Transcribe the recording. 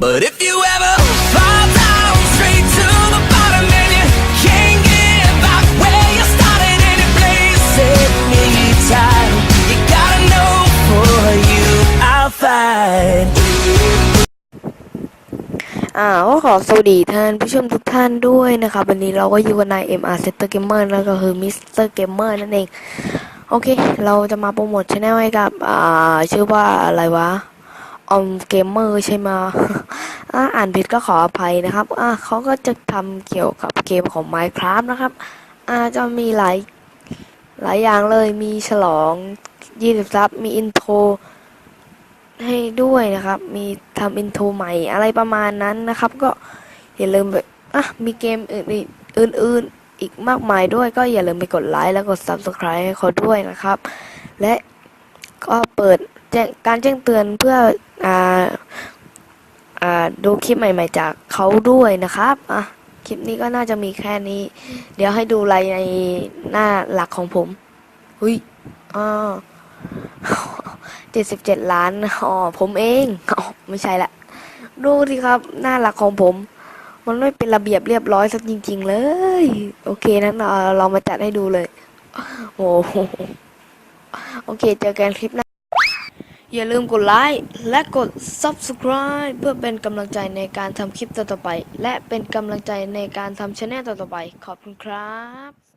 But if you ever fall down straight to the bottom and you can't get back where you started any place anytime, you gotta know for you I'll fight. อ่าก็ขอสวัสดีท่านผู้ชมทุกท่านด้วยนะครับ วันนี้เราก็อยู่กับนาย MR Center Gamer แล้วก็คือ Mr. Gamer นั่นเอง โอเค เราจะมาโปรโมทช anel ให้กับ อ่า ชื่อว่าอะไรวะ ออมเกมเมอร์ใช่ไหมอ่าอ่านผิดก็ขออภัยนะครับเขาก็จะทำเกี่ยวกับเกมของ Minecraft นะครับอจะมีหลายหลายอย่างเลยมีฉลอง 20ซับมีอินโทรให้ด้วยนะครับ มีทำอินโทรใหม่อะไรประมาณนั้นนะครับ ก็อย่าลืมไปอะมีเกมอื่นอื่นๆอีกมากมายด้วยก็อย่าลืมไปกดไลค์แล้วกด Subscribe ให้เขาด้วยนะครับ และก็เปิด การแจ้งเตือนเพื่ออ่าดูคลิปใหม่ ๆ จากเขาด้วยนะครับอะคลิปนี้ก็น่าจะมีแค่นี้ เดี๋ยวให้ดูรายในหน้าหลักของผมหุยอ่าเจ็ดสิบเจ็ดล้านอ๋อผมเองอ๋อไม่ใช่ละดูสิครับหน้าหลักของผม มันไม่เป็นระเบียบเรียบร้อยสักจริง ๆ เลย โอเคนั้นเราเรามาจัดให้ดูเลย โอ้โหโอเค เจอกันคลิปหน้า อย่าลืมกดไลค์และกด subscribe เพื่อเป็นกำลังใจในการทำคลิปต่อๆไป และเป็นกำลังใจในการทำช anel ต่อๆไป ขอบคุณครับ